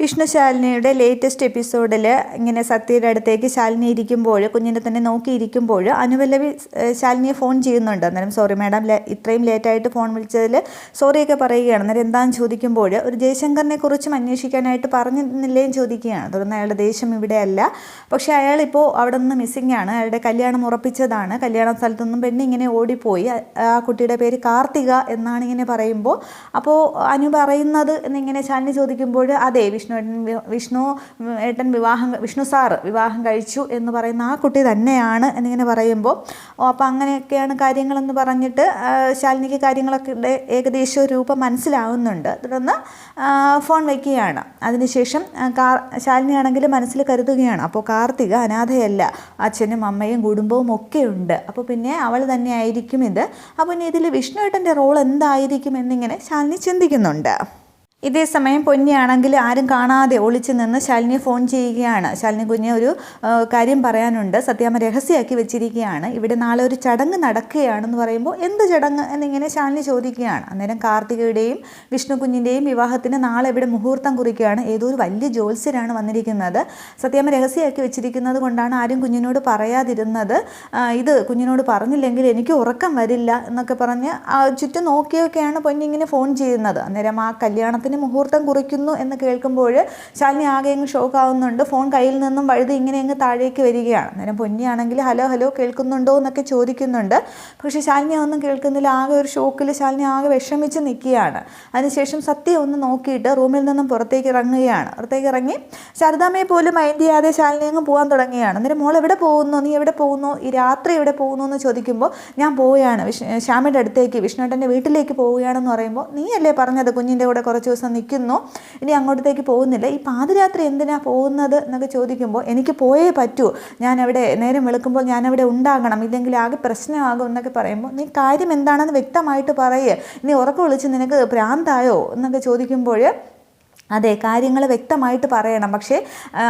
Vishnu ശാലിനിയുടെ latest എപ്പിസോഡിൽ ഇങ്ങനെ സത്യയുടെ അടുത്തേക്ക് ശാലിനി ഇരിക്കുമ്പോൾ കുഞ്ഞിനെ തന്നെ നോക്കിയിരിക്കുമ്പോൾ അനുപല്ലവി ശാലിനിയെ ഫോൺ ചെയ്യുന്നുണ്ട്. അന്നേരം സോറി മാഡം ഇത്രയും ലേറ്റായിട്ട് ഫോൺ വിളിച്ചതിൽ സോറിയൊക്കെ പറയുകയാണ്. അന്നേരം എന്താണെന്ന് ചോദിക്കുമ്പോൾ ഒരു ജയശങ്കറിനെ കുറിച്ചും അന്വേഷിക്കാനായിട്ട് പറഞ്ഞില്ലേയും ചോദിക്കുകയാണ്. തുടർന്ന് അയാളുടെ ദേഷ്യം ഇവിടെയല്ല. പക്ഷേ അയാളിപ്പോൾ അവിടെ നിന്ന് മിസ്സിംഗ് ആണ്. അയാളുടെ കല്യാണം ഉറപ്പിച്ചതാണ്. കല്യാണ സ്ഥലത്തുനിന്നും പെണ്ണ് ഇങ്ങനെ ഓടിപ്പോയി. ആ കുട്ടിയുടെ പേര് കാർത്തിക എന്നാണ് ഇങ്ങനെ പറയുമ്പോൾ അപ്പോൾ അനു പറയുന്നത് എന്നിങ്ങനെ ശാലിനി ചോദിക്കുമ്പോൾ അതെ വിഷ്ണു ഏട്ടൻ വിഷ്ണു ഏട്ടൻ വിവാഹം വിഷ്ണു സാർ വിവാഹം കഴിച്ചു എന്ന് പറയുന്ന ആ കുട്ടി തന്നെയാണ് എന്നിങ്ങനെ പറയുമ്പോൾ ഓ അപ്പോൾ അങ്ങനെയൊക്കെയാണ് കാര്യങ്ങളെന്ന് പറഞ്ഞിട്ട് ശാലിനിക്ക് കാര്യങ്ങളൊക്കെ ഏകദേശം രൂപം മനസ്സിലാവുന്നുണ്ട്. തുടർന്ന് ഫോൺ വയ്ക്കുകയാണ് അതിനുശേഷം കാർ ശാലിനിയാണെങ്കിൽ മനസ്സിൽ കരുതുകയാണ്. അപ്പോൾ കാർത്തിക അനാഥയല്ല അച്ഛനും അമ്മയും കുടുംബവും ഒക്കെ ഉണ്ട് അപ്പോൾ പിന്നെ അവൾ തന്നെ ആയിരിക്കും ഇത്. അപ്പോൾ പിന്നെ ഇതിൽ വിഷ്ണുവേട്ടന്റെ റോൾ എന്തായിരിക്കും എന്നിങ്ങനെ ശാലിനി ചിന്തിക്കുന്നുണ്ട്. ഇതേ സമയം പൊന്നിയാണെങ്കിൽ ആരും കാണാതെ ഒളിച്ചു നിന്ന് ശാലിനി ഫോൺ ചെയ്യുകയാണ്. ശാലിനി കുഞ്ഞെ ഒരു കാര്യം പറയാനുണ്ട്. സത്യാമ്മ രഹസ്യമാക്കി വെച്ചിരിക്കുകയാണ്. ഇവിടെ നാളെ ഒരു ചടങ്ങ് നടക്കുകയാണെന്ന് പറയുമ്പോൾ എന്ത് ചടങ്ങ് എന്നിങ്ങനെ ശാലിനി ചോദിക്കുകയാണ്. അന്നേരം കാർത്തികയുടെയും വിഷ്ണു കുഞ്ഞിന്റെയും വിവാഹത്തിന് നാളെ ഇവിടെ മുഹൂർത്തം കുറിക്കുകയാണ്. ഏതോ ഒരു വലിയ ജോത്സ്യരാണ് വന്നിരിക്കുന്നത്. സത്യാമ്മ രഹസ്യമാക്കി വെച്ചിരിക്കുന്നത് കൊണ്ടാണ് ആരും കുഞ്ഞിനോട് പറയാതിരുന്നത്. ഇത് കുഞ്ഞിനോട് പറഞ്ഞില്ലെങ്കിൽ എനിക്ക് ഉറക്കം വരില്ല എന്നൊക്കെ പറഞ്ഞ് ചുറ്റും നോക്കിയൊക്കെയാണ് പൊന്നിങ്ങനെ ഫോൺ ചെയ്യുന്നത്. അന്നേരം ആ കല്യാണത്തിന് മുഹൂർത്തം കുറിക്കുന്നു എന്ന് കേൾക്കുമ്പോൾ ശാലിനി ആകെ അങ്ങ് ഷോക്കാവുന്നുണ്ട് ഫോൺ കയ്യിൽ നിന്നും വഴുതി ഇങ്ങനെ അങ്ങ് താഴേക്ക് വരികയാണ്. അന്നേരം പൊന്നിയാണെങ്കിൽ ഹലോ ഹലോ കേൾക്കുന്നുണ്ടോ? എന്നൊക്കെ ചോദിക്കുന്നുണ്ട്. പക്ഷേ ശാലിനി ഒന്നും കേൾക്കുന്നില്ല. ആകെ ഒരു ഷോക്കിൽ ശാലിനി ആകെ വിഷമിച്ച് നിൽക്കുകയാണ്. അതിനുശേഷം സത്യം ഒന്ന് നോക്കിയിട്ട് റൂമിൽ നിന്നും പുറത്തേക്ക് ഇറങ്ങുകയാണ്. പുറത്തേക്ക് ഇറങ്ങി ശാരദാമ്മയെ പോലും മൈൻഡ് ചെയ്യാതെ ശാലിനി അങ്ങ് പോകാൻ തുടങ്ങുകയാണ്. അന്നേരം മോൾ എവിടെ പോകുന്നു? നീ എവിടെ പോകുന്നു? ഈ രാത്രി എവിടെ പോകുന്നു? എന്ന് ചോദിക്കുമ്പോൾ ഞാൻ പോവുകയാണ്. ശ്യാമയുടെ അടുത്തേക്ക് വിഷ്ണുട്ടന്റെ വീട്ടിലേക്ക് പോവുകയാണെന്ന് പറയുമ്പോൾ നീയല്ലേ പറഞ്ഞത് കുഞ്ഞിന്റെ കൂടെ കുറച്ച് ദിവസം നിൽക്കുന്നു. ഇനി അങ്ങോട്ടത്തേക്ക് പോകുന്നില്ല. ഈ പാതിരാത്രി എന്തിനാണ് പോകുന്നത് എന്നൊക്കെ ചോദിക്കുമ്പോൾ എനിക്ക് പോയേ പറ്റൂ. ഞാൻ അവിടെ നേരം വെളുക്കുമ്പോൾ ഞാൻ അവിടെ ഉണ്ടാകണം. ഇല്ലെങ്കിൽ ആകെ പ്രശ്നമാകും എന്നൊക്കെ പറയുമ്പോൾ നീ കാര്യം എന്താണെന്ന് വ്യക്തമായിട്ട് പറയേ. നീ ഉറക്കം വിളിച്ച് നിനക്ക് ഭ്രാന്തായോ എന്നൊക്കെ ചോദിക്കുമ്പോൾ അതെ കാര്യങ്ങൾ വ്യക്തമായിട്ട് പറയണം. പക്ഷേ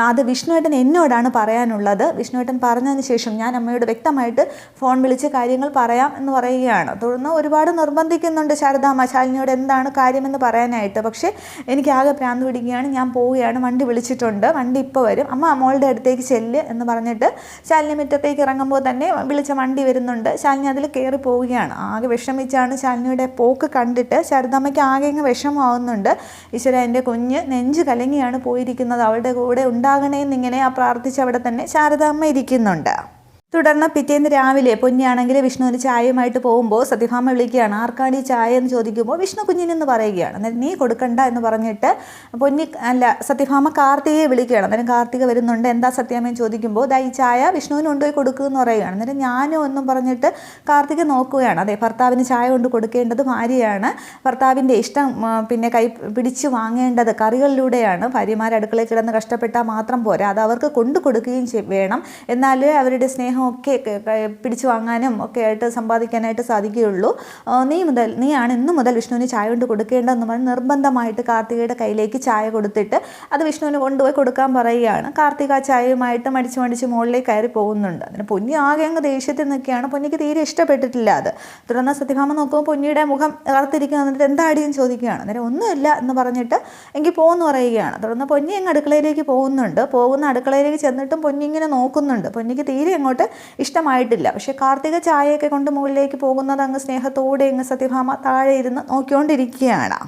അത് വിഷ്ണുവേട്ടൻ എന്നോടാണ് പറയാനുള്ളത്. വിഷ്ണുവേട്ടൻ പറഞ്ഞതിന് ശേഷം ഞാൻ അമ്മയോട് വ്യക്തമായിട്ട് ഫോൺ വിളിച്ച് കാര്യങ്ങൾ പറയാം എന്ന് പറയുകയാണ്. തുടർന്ന് ഒരുപാട് നിർബന്ധിക്കുന്നുണ്ട് ശാരദാമ്മ ശാലിനിയോട് എന്താണ് കാര്യമെന്ന് പറയാനായിട്ട്. പക്ഷേ എനിക്ക് ആകെ പ്രാന്ത് പിടിക്കുകയാണ്. ഞാൻ പോവുകയാണ്. വണ്ടി വിളിച്ചിട്ടുണ്ട്. വണ്ടി ഇപ്പോൾ വരും. അമ്മ മോളുടെ അടുത്തേക്ക് ചെല്ല് എന്ന് പറഞ്ഞിട്ട് ശാലിനി മുറ്റത്തേക്ക് ഇറങ്ങുമ്പോൾ തന്നെ വിളിച്ച വണ്ടി വരുന്നുണ്ട്. ശാലിനി അതിൽ കയറി പോവുകയാണ്. ആകെ വിഷമിച്ചാണ് ശാലിനിയുടെ പോക്ക് കണ്ടിട്ട് ശാരദാമ്മയ്ക്ക് ആകെ ഇങ്ങ് വിഷമമാവുന്നുണ്ട്. ഈശ്വര എന്റെ കുഞ്ഞ് നെഞ്ച് കലങ്ങിയാണ് പോയിരിക്കുന്നത്. അവളുടെ കൂടെ ഉണ്ടാകണേന്നിങ്ങനെ ആ പ്രാർത്ഥിച്ച് അവിടെ തന്നെ ശാരദാമ്മ ഇരിക്കുന്നുണ്ട്. തുടർന്ന് പിറ്റേന്ന് രാവിലെ പൊന്നിയാണെങ്കിൽ വിഷ്ണുവിന് ചായയുമായിട്ട് പോകുമ്പോൾ സത്യഭാമ വിളിക്കുകയാണ് ആർക്കാണ് ഈ ചായ എന്ന് ചോദിക്കുമ്പോൾ വിഷ്ണു കുഞ്ഞിനെന്ന് പറയുകയാണ്. അന്നേരം നീ കൊടുക്കണ്ട എന്ന് പറഞ്ഞിട്ട് പൊന്നി അല്ല സത്യഭാമ കാർത്തികയെ വിളിക്കുകയാണ്. അന്നേരം കാർത്തിക വരുന്നുണ്ട് എന്താ സത്യാമ്മയും ചോദിക്കുമ്പോൾ ദാ ഈ ചായ വിഷ്ണുവിന് കൊണ്ടുപോയി കൊടുക്കുക എന്ന് പറയുകയാണ്. അന്നേരം ഞാനോ എന്നും പറഞ്ഞിട്ട് കാർത്തിക നോക്കുകയാണ്. അതെ ഭർത്താവിന് ചായ കൊണ്ട് കൊടുക്കേണ്ടത് ഭാര്യയാണ്. ഭർത്താവിന്റെ ഇഷ്ടം പിന്നെ കൈ പിടിച്ച് വാങ്ങേണ്ടത് കറികളിലൂടെയാണ്. ഭാര്യമാർ കിടന്ന് കഷ്ടപ്പെട്ടാൽ മാത്രം പോരാ അത് അവർക്ക് കൊണ്ടു കൊടുക്കുകയും വേണം. എന്നാലേ അവരുടെ സ്നേഹമൊക്കെ ക- ക- പിടിച്ചു വാങ്ങാനും ഒക്കെ ആയിട്ട് സമ്പാദിക്കാനായിട്ട് സാധിക്കുകയുള്ളൂ. നീ മുതൽ നീയാണ് ഇന്നു മുതൽ വിഷ്ണുവിന് ചായ കൊണ്ട് കൊടുക്കേണ്ടതെന്ന് പറഞ്ഞ് നിർബന്ധമായിട്ട് കാർത്തികയുടെ കയ്യിലേക്ക് ചായ കൊടുത്തിട്ട് അത് വിഷ്ണുവിന് കൊണ്ടുപോയി കൊടുക്കാൻ പറയുകയാണ്. കാർത്തിക ചായയുമായിട്ട് മടിച്ച് മടിച്ച് മുകളിലേക്ക് കയറി പോകുന്നുണ്ട്. അതിന് പൊന്നി ആകെ അങ്ങ് ദേഷ്യത്തിൽ നിൽക്കുകയാണ്. പൊന്നിക്ക് തീരെ ഇഷ്ടപ്പെട്ടിട്ടില്ല അത്. തുടർന്ന് സത്യഭാമ നോക്കുമ്പോൾ പൊന്നിയുടെ മുഖം കറുത്തിരിക്കുന്ന എന്നിട്ട് എന്താ അടിയും ചോദിക്കുകയാണ്. അന്നേരം ഒന്നുമില്ല എന്ന് പറഞ്ഞിട്ട് എങ്കിൽ പോകുമെന്ന് പറയുകയാണ്. തുടർന്ന് പൊന്നി അങ്ങ് അടുക്കളയിലേക്ക് പോകുന്നുണ്ട്. പോകുന്ന അടുക്കളയിലേക്ക് ചെന്നിട്ടും പൊന്നി ഇങ്ങനെ നോക്കുന്നുണ്ട്. പൊന്നിക്ക് തീരെ അങ്ങോട്ട് ഇഷ്ടമായിട്ടില്ല. പക്ഷേ കാർത്തിക ചായയൊക്കെ കൊണ്ട് മുകളിലേക്ക് പോകുന്നത് അങ്ങ് സ്നേഹത്തോടെ അങ്ങ് സത്യഭാമ താഴെ ഇരുന്ന് നോക്കിക്കൊണ്ടിരിക്കുകയാണ്.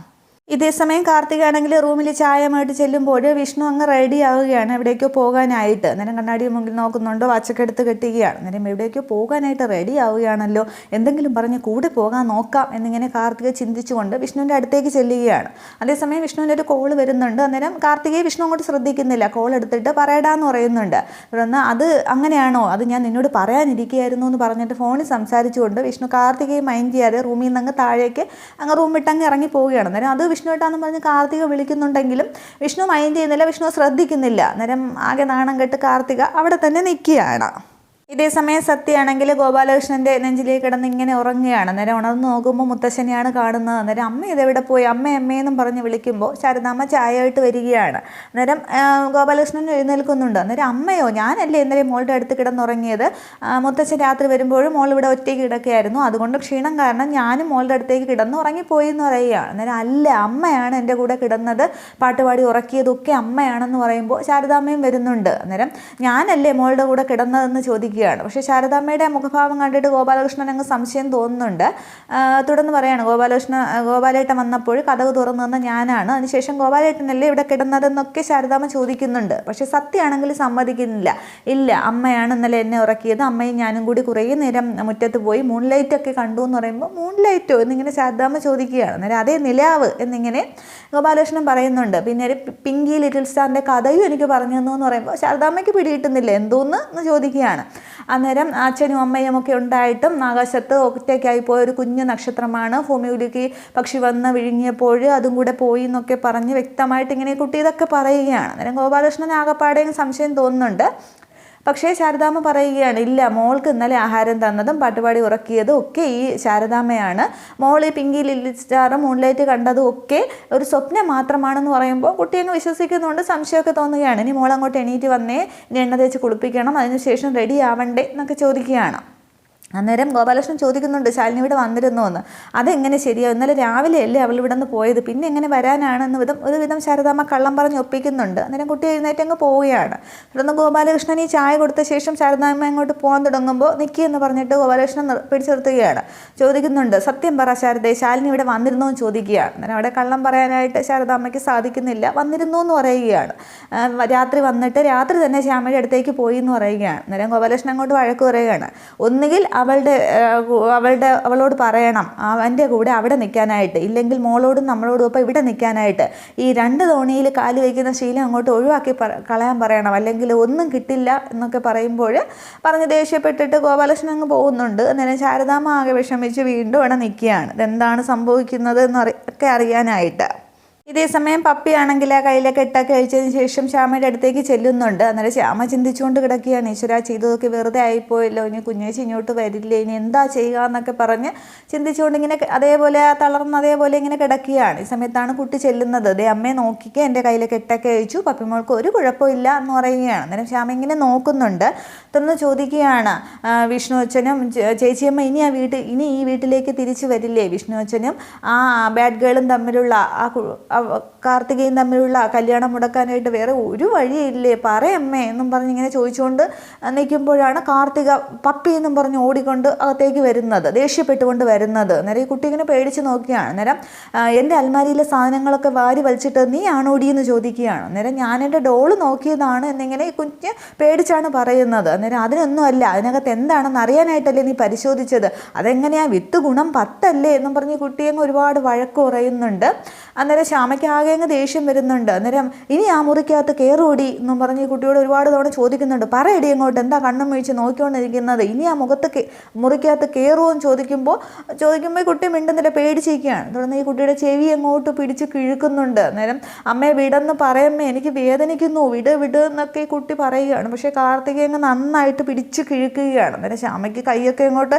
ഇതേസമയം കാർത്തിക ആണെങ്കിൽ റൂമിൽ ചായമായിട്ട് ചെല്ലുമ്പോൾ വിഷ്ണു അങ്ങ് റെഡി ആവുകയാണ്. എവിടേക്കോ പോകാനായിട്ട്. അന്നേരം കണ്ണാടി മുമ്പിൽ നോക്കുന്നുണ്ടോ. വാച്ചക്കെടുത്ത് കെട്ടുകയാണ് അന്നേരം എവിടേക്കോ പോകാനായിട്ട് റെഡി ആവുകയാണല്ലോ. എന്തെങ്കിലും പറഞ്ഞ് കൂടെ പോകാൻ നോക്കാം എന്നിങ്ങനെ കാർത്തിക ചിന്തിച്ചുകൊണ്ട് വിഷ്ണുവിന്റെ അടുത്തേക്ക് ചെല്ലുകയാണ്. അതേസമയം വിഷ്ണുവിന്റെ ഒരു കോൾ വരുന്നുണ്ട്. അന്നേരം കാർത്തികയെ വിഷ്ണു അങ്ങോട്ട് ശ്രദ്ധിക്കുന്നില്ല. കോൾ എടുത്തിട്ട് പറയടാന്ന് പറയുന്നുണ്ട്. തുടർന്ന് അത് അങ്ങനെയാണോ? അത് ഞാൻ നിന്നോട് പറയാനിരിക്കുകയായിരുന്നു എന്ന് പറഞ്ഞിട്ട് ഫോണിൽ സംസാരിച്ചുകൊണ്ട് വിഷ്ണു കാർത്തികയെ മൈൻഡ് ചെയ്യാതെ റൂമിൽ നിന്ന് അങ്ങ് താഴേക്ക് അങ്ങ് റൂം വിട്ടങ്ങ് ഇറങ്ങി പോവുകയാണ്. അന്നേരം അത് വിഷ്ണു ഏട്ടാന്ന് പറഞ്ഞ് കാർത്തിക വിളിക്കുന്നുണ്ടെങ്കിലും വിഷ്ണു മൈൻഡ് ചെയ്യുന്നില്ല വിഷ്ണു ശ്രദ്ധിക്കുന്നില്ല. അന്നേരം ആകെ നാണം കെട്ട് കാർത്തിക അവിടെ തന്നെ നിൽക്കുകയാണ്. ഇതേ സമയം സത്യമാണെങ്കിൽ ഗോപാലകൃഷ്ണന്റെ നെഞ്ചിലേക്ക് കിടന്ന് ഇങ്ങനെ ഉറങ്ങുകയാണ്. അന്നേരം ഉണർന്ന് നോക്കുമ്പോൾ മുത്തശ്ശനെയാണ് കാണുന്നത്. അന്നേരം അമ്മ ഇതെവിടെ പോയി? അമ്മ അമ്മയെന്നും പറഞ്ഞ് വിളിക്കുമ്പോൾ ശാരദാമ്മ ചായയായിട്ട് വരികയാണ്. അന്നേരം ഗോപാലകൃഷ്ണൻ എഴുന്നേൽക്കുന്നുണ്ട്. അന്നേരം അമ്മയോ ഞാനല്ലേ ഇന്നലെ മോളുടെ അടുത്ത് കിടന്നുറങ്ങിയത്? ആ, മുത്തശ്ശൻ രാത്രി വരുമ്പോഴും മോൾ ഇവിടെ ഒറ്റയ്ക്ക് കിടക്കുകയായിരുന്നു. അതുകൊണ്ട് ക്ഷീണം കാരണം ഞാനും മോളുടെ അടുത്തേക്ക് കിടന്ന് ഉറങ്ങിപ്പോയി എന്ന് പറയുകയാണ്. അന്നേരം അല്ല അമ്മയാണ് എന്റെ കൂടെ കിടന്നത്. പാട്ടുപാടി ഉറക്കിയതൊക്കെ അമ്മയാണെന്ന് പറയുമ്പോൾ ശാരദാമ്മയും വരുന്നുണ്ട്. അന്നേരം ഞാനല്ലേ മോളുടെ കൂടെ കിടന്നതെന്ന് ചോദിക്കുകയാണ് പക്ഷേ ശാരദാമ്മയുടെ മുഖഭാവം കണ്ടിട്ട് ഗോപാലകൃഷ്ണൻ അങ്ങ് സംശയം തോന്നുന്നുണ്ട്. തുടർന്ന് പറയാണ് ഗോപാലകൃഷ്ണ ഗോപാലേട്ടൻ വന്നപ്പോൾ കഥക് തുറന്നു തന്ന ഞാനാണ്. അതിനുശേഷം ഗോപാലേട്ടനല്ലേ ഇവിടെ കിടന്നതെന്നൊക്കെ ശാരദാമ്മ ചോദിക്കുന്നുണ്ട്. പക്ഷേ സത്യമാണെങ്കിൽ സമ്മതിക്കുന്നില്ല. ഇല്ല അമ്മയാണ് ഇന്നലെ എന്നെ ഉറക്കിയത്. അമ്മയും ഞാനും കൂടി കുറേ നേരം മുറ്റത്ത് പോയി മൂൺ ലൈറ്റ് ഒക്കെ കണ്ടു എന്ന് പറയുമ്പോൾ മൂൺ ലൈറ്റോ എന്നിങ്ങനെ ശാരദാമ്മ ചോദിക്കുകയാണ്. അന്നേരം അതേ നിലാവ് എന്നിങ്ങനെ ഗോപാലകൃഷ്ണൻ പറയുന്നുണ്ട്. പിന്നെ ഒരു പിങ്കി ലിറ്റിൽ സ്റ്റാറിന്റെ കഥയും എനിക്ക് പറഞ്ഞു തന്നു എന്ന് പറയുമ്പോൾ ശാരദാമ്മയ്ക്ക് പിടിയിട്ടുന്നില്ല എന്തോന്ന് ചോദിക്കുകയാണ്. അന്നേരം അച്ഛനും അമ്മയും ഒക്കെ ഉണ്ടായിട്ടും ആകാശത്ത് ഒറ്റയ്ക്കായി പോയ ഒരു കുഞ്ഞു നക്ഷത്രമാണ്. ഭൂമിയിലേക്ക് പക്ഷി വന്ന് വിഴുങ്ങിയപ്പോൾ അതും കൂടെ പോയി എന്നൊക്കെ പറഞ്ഞ് വ്യക്തമായിട്ട് ഇങ്ങനെ കുട്ടി ഇതൊക്കെ പറയുകയാണ്. അന്നേരം ഗോപാലകൃഷ്ണൻ ആകപ്പാടെയും സംശയം തോന്നുന്നുണ്ട്. പക്ഷേ ശാരദാമ്മ പറയുകയാണ് ഇല്ല മോൾക്ക് ഇന്നലെ ആഹാരം തന്നതും പാട്ടുപാടി ഉറക്കിയതും ഒക്കെ ഈ ശാരദാമ്മയാണ്. മോൾ ഈ പിങ്കി ലില്ലി സ്റ്റാർ മൂൺലൈറ്റ് കണ്ടതും ഒക്കെ ഒരു സ്വപ്നം മാത്രമാണെന്ന് പറയുമ്പോൾ കുട്ടി അങ്ങ് വിശ്വസിക്കുന്നുണ്ട്. സംശയമൊക്കെ തോന്നുകയാണ്. ഇനി മോൾ അങ്ങോട്ട് എണീറ്റ് വന്നേ ഇനി എണ്ണ തേച്ച് കുളിപ്പിക്കണം അതിനുശേഷം റെഡി ആവണ്ടേ എന്നൊക്കെ ചോദിക്കുകയാണ്. അന്നേരം ഗോപാലകൃഷ്ണൻ ചോദിക്കുന്നുണ്ട് ശാലിനി ഇവിടെ വന്നിരുന്നു എന്ന് അതെങ്ങനെ ശരിയാവും ഇന്നലെ രാവിലെ അല്ലേ അവൾ ഇവിടെ നിന്ന് പോയത്? പിന്നെ എങ്ങനെ വരാനാണെന്ന് വിധം ഒരു വിധം ശാരദാമ്മ കള്ളം പറഞ്ഞ് ഒപ്പിക്കുന്നുണ്ട്. അന്നേരം കുട്ടി എഴുന്നേറ്റ് അങ്ങ് പോവുകയാണ്. തുടർന്ന് ഗോപാലകൃഷ്ണൻ ഈ ചായ കൊടുത്ത ശേഷം ശാരദാമ്മ അങ്ങോട്ട് പോകാൻ തുടങ്ങുമ്പോൾ നിക്കി എന്ന് പറഞ്ഞിട്ട് ഗോപാലകൃഷ്ണൻ പിടിച്ചു നിർത്തുകയാണ് ചോദിക്കുന്നുണ്ട് സത്യം പറ ശാരദേ ശാലിനി ഇവിടെ വന്നിരുന്നോ എന്ന് ചോദിക്കുകയാണ്. അന്നേരം അവിടെ കള്ളം പറയാനായിട്ട് ശാരദാമ്മയ്ക്ക് സാധിക്കുന്നില്ല. വന്നിരുന്നു എന്ന് പറയുകയാണ്. രാത്രി വന്നിട്ട് രാത്രി തന്നെ ശ്യാമയുടെ അടുത്തേക്ക് പോയി എന്ന് പറയുകയാണ്. അന്നേരം ഗോപാലകൃഷ്ണൻ അങ്ങോട്ട് വഴക്ക് പറയുകയാണ്. ഒന്നുകിൽ അവളുടെ അവളുടെ അവളോട് പറയണം. അവന്റെ കൂടെ അവിടെ നിൽക്കാനായിട്ട് ഇല്ലെങ്കിൽ മോളോടും നമ്മളോടും ഒപ്പം ഇവിടെ നിൽക്കാനായിട്ട് ഈ രണ്ട് തോണിയിൽ കാൽ വയ്ക്കുന്ന ശീലം അങ്ങോട്ട് ഒഴിവാക്കി കളയാൻ പറയണം. അല്ലെങ്കിൽ ഒന്നും കിട്ടില്ല എന്നൊക്കെ പറയുമ്പോൾ പറഞ്ഞ് ദേഷ്യപ്പെട്ടിട്ട് ഗോപാലകൃഷ്ണൻ അങ്ങ് പോകുന്നുണ്ട്. അന്നേരം ശാരദാമ്മ ആകെ വിഷമിച്ച് വീണ്ടും അവിടെ നിൽക്കുകയാണ്. ഇതെന്താണ് സംഭവിക്കുന്നത് എന്ന് അറി ഒക്കെ അറിയാനായിട്ട്. ഇതേ സമയം പപ്പിയാണെങ്കിൽ ആ കയ്യിലെ കെട്ടൊക്കെ കഴിച്ചതിന് ശേഷം ശ്യാമയുടെ അടുത്തേക്ക് ചെല്ലുന്നുണ്ട്. അന്നേരം ശ്യാമ ചിന്തിച്ചുകൊണ്ട് കിടക്കുകയാണ്. ഈശ്വര ചെയ്തതൊക്കെ വെറുതെ ആയിപ്പോയല്ലോ. ഇനി കുഞ്ഞേച്ചി ഇങ്ങോട്ട് വരില്ല. ഇനി എന്താ ചെയ്യുക എന്നൊക്കെ പറഞ്ഞ് ചിന്തിച്ചുകൊണ്ട് ഇങ്ങനെ അതേപോലെ ആ തളർന്ന് അതേപോലെ ഇങ്ങനെ കിടക്കുകയാണ്. ഈ സമയത്താണ് കുട്ടി ചെല്ലുന്നത്. ദേ അമ്മയെ നോക്കിക്കുക എന്റെ കയ്യിലെ കെട്ടൊക്കെ കഴിച്ചു. പപ്പിമോൾക്ക് ഒരു കുഴപ്പമില്ല എന്ന് പറയുകയാണ്. അന്നേരം ശ്യാമ ഇങ്ങനെ നോക്കുന്നുണ്ട്. തുടർന്ന് ചോദിക്കുകയാണ്. വിഷ്ണു അച്ഛനും ചേച്ചിയമ്മ ഇനി ആ വീട്ടിൽ ഇനി ഈ വീട്ടിലേക്ക് തിരിച്ചു വരില്ലേ വിഷ്ണു അച്ഛനും? ആ ബാഡ് ഗേളും തമ്മിലുള്ള ആ കാർത്തികയും തമ്മിലുള്ള കല്യാണം മുടക്കാനായിട്ട് വേറെ ഒരു വഴിയില്ലേ? പറയമ്മേ എന്നും പറഞ്ഞ് ഇങ്ങനെ ചോദിച്ചുകൊണ്ട് നിൽക്കുമ്പോഴാണ് കാർത്തിക പപ്പി എന്നും പറഞ്ഞ് ഓടിക്കൊണ്ട് അകത്തേക്ക് വരുന്നത് ദേഷ്യപ്പെട്ടുകൊണ്ട് വരുന്നത്. അന്നേരം ഈ കുട്ടി ഇങ്ങനെ പേടിച്ച് നോക്കുകയാണ് നേരം എന്റെ അൽമാരിയിലെ സാധനങ്ങളൊക്കെ വാരി വലിച്ചിട്ട് നീ ആണോടി എന്ന് ചോദിക്കുകയാണ്. അന്നേരം ഞാൻ എന്റെ ഡോൾ നോക്കിയതാണ് എന്നിങ്ങനെ ഈ കുഞ്ഞ് പേടിച്ചാണ് പറയുന്നത്. അന്നേരം അതിനൊന്നുമല്ല അതിനകത്ത് എന്താണെന്ന് അറിയാനായിട്ടല്ലേ നീ പരിശോധിച്ചത്? അതെങ്ങനെയാണ് വിത്ത് ഗുണം പത്തല്ലേ? എന്നും പറഞ്ഞ് ഈ കുട്ടി അങ്ങ് ഒരുപാട് വഴക്ക് കുറയുന്നുണ്ട് അന്നേരം ശ്യാമയ്ക്ക് ആകെ അങ്ങ് ദേഷ്യം വരുന്നുണ്ട്. അന്നേരം ഇനി ആ മുറിക്കകത്ത് കയറൂടി എന്നും പറഞ്ഞ് കുട്ടിയോട് ഒരുപാട് തവണ ചോദിക്കുന്നുണ്ട്. പറയടി അങ്ങോട്ട്. എന്താ കണ്ണും വീഴ്ച നോക്കിക്കൊണ്ടിരിക്കുന്നത്? ഇനി ആ മുഖത്ത് മുറിക്കകത്ത് കയറുമോ എന്ന് ചോദിക്കുമ്പോൾ ചോദിക്കുമ്പോൾ കുട്ടി മിണ്ടുന്നില്ല പേടിച്ചിരിക്കുകയാണ്. തുടർന്ന് ഈ കുട്ടിയുടെ ചെവി അങ്ങോട്ട് പിടിച്ച് കിഴുക്കുന്നുണ്ട്. അന്നേരം അമ്മയെ വിടെന്ന് പറയുമ്പോൾ എനിക്ക് വേദനിക്കുന്നു. വിട് വിട് എന്നൊക്കെ ഈ കുട്ടി പറയുകയാണ്. പക്ഷേ കാർത്തിക അങ്ങ് നന്നായിട്ട് പിടിച്ച് കിഴുക്കുകയാണ്. അന്നേരം ശ്യാമയ്ക്ക് കൈയൊക്കെ അങ്ങോട്ട്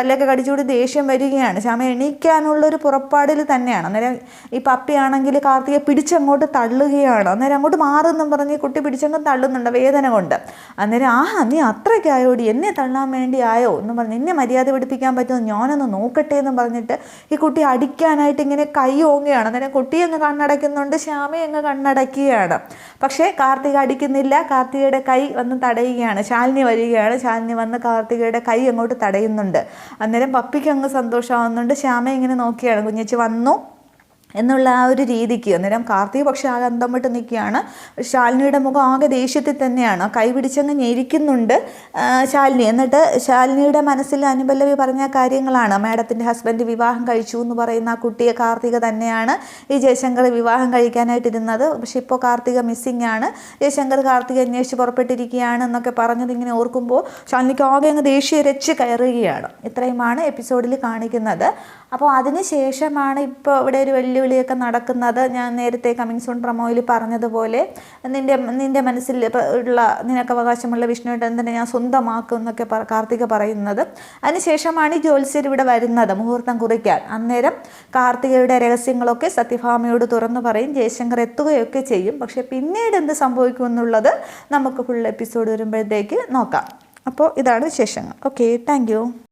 പല്ലൊക്കെ കടിച്ചുകൂടി ദേഷ്യം വരികയാണ്. ശ്യാമ എണീക്കാനുള്ളൊരു പുറപ്പാടിൽ തന്നെയാണ്. അന്നേരം ഈ പപ്പിയാണെങ്കിൽ കാർത്തിക പിടിച്ചങ്ങോട്ട് തള്ളുകയാണ്. അന്നേരം അങ്ങോട്ട് മാറുമെന്നും പറഞ്ഞ് കുട്ടി പിടിച്ചങ്ങ് തള്ളുന്നുണ്ട് വേദന കൊണ്ട്. അന്നേരം ആഹാ നീ അത്രയ്ക്കായോടി എന്നെ തള്ളാൻ വേണ്ടി ആയോ? എന്ന് പറഞ്ഞ് എന്നെ മര്യാദ പിടിപ്പിക്കാൻ പറ്റുമോ? ഞാനൊന്ന് നോക്കട്ടെ എന്ന് പറഞ്ഞിട്ട് ഈ കുട്ടി അടിക്കാനായിട്ട് ഇങ്ങനെ കൈ ഓങ്ങുകയാണ്. അന്നേരം കുട്ടി അങ്ങ് കണ്ണടയ്ക്കുന്നുണ്ട് ശ്യാമയെ അങ്ങ് കണ്ണടയ്ക്കുകയാണ്. പക്ഷേ കാർത്തിക അടിക്കുന്നില്ല. കാർത്തികയുടെ കൈ വന്ന് തടയുകയാണ്. ശാലിനി വരികയാണ്. ശാലിനി വന്ന് കാർത്തികയുടെ കൈ അങ്ങോട്ട് തടയുന്നുണ്ട്. അന്നേരം പപ്പിക്ക് അങ്ങ് സന്തോഷമാവുന്നുണ്ട്. ശ്യാമ ഇങ്ങനെ നോക്കിയാണ്. കുഞ്ഞച്ചി വന്നു. എന്നുള്ള ആ ഒരു രീതിക്ക് അന്നേരം കാർത്തിക പക്ഷെ ആകെ അന്തം വിട്ട് നിൽക്കുകയാണ്. ശാലിനിയുടെ മുഖം ആകെ ദേഷ്യത്തിൽ തന്നെയാണ്. കൈ പിടിച്ചങ്ങ് ഞെരിക്കുന്നുണ്ട് ശാലിനി. എന്നിട്ട് ശാലിനിയുടെ മനസ്സിൽ അനുപല്ലവി പറഞ്ഞ കാര്യങ്ങളാണ്. മാഡത്തിന്റെ ഹസ്ബൻഡ് വിവാഹം കഴിച്ചു എന്ന് പറയുന്ന ആ കുട്ടിയെ കാർത്തിക തന്നെയാണ് ഈ ജയശങ്കർ വിവാഹം കഴിക്കാനായിട്ടിരുന്നത്. പക്ഷെ ഇപ്പോൾ കാർത്തിക മിസ്സിംഗ് ആണ്. ജയശങ്കർ കാർത്തിക അന്വേഷിച്ച് പുറപ്പെട്ടിരിക്കുകയാണ് എന്നൊക്കെ പറഞ്ഞത് ഇങ്ങനെ ഓർക്കുമ്പോൾ ശാലിനിക്ക് ആകെ അങ്ങ് ദേഷ്യം രച്ച് കയറുകയാണ്. ഇത്രയുമാണ് എപ്പിസോഡിൽ കാണിക്കുന്നത്. അപ്പോൾ അതിന് ശേഷമാണ് ഇപ്പോൾ ഇവിടെ ഒരു വലിയ വെല്ലുവിളിയൊക്കെ നടക്കുന്നത് ഞാൻ നേരത്തെ കമ്മിങ് സൂൺ പ്രമോയിൽ പറഞ്ഞതുപോലെ നിന്റെ നിന്റെ മനസ്സിൽ ഉള്ള നിനക്ക് അവകാശമുള്ള വിഷ്ണുവേട്ടൻ തന്നെ ഞാൻ സ്വന്തമാക്കും എന്നൊക്കെ കാർത്തിക പറയുന്നത്. അതിനുശേഷമാണ് ഈ ജ്യോത്സ്യർ ഇവിടെ വരുന്നത് മുഹൂർത്തം കുറിക്കാൻ. അന്നേരം കാർത്തികയുടെ രഹസ്യങ്ങളൊക്കെ സത്യഭാമയോട് തുറന്നു പറയും ജയശങ്കർ എത്തുകയൊക്കെ ചെയ്യും. പക്ഷേ പിന്നീട് എന്ത് സംഭവിക്കുമെന്നുള്ളത് നമുക്ക് ഫുൾ എപ്പിസോഡ് വരുമ്പോഴത്തേക്ക് നോക്കാം. അപ്പോൾ ഇതാണ് വിശേഷങ്ങൾ. Okay thank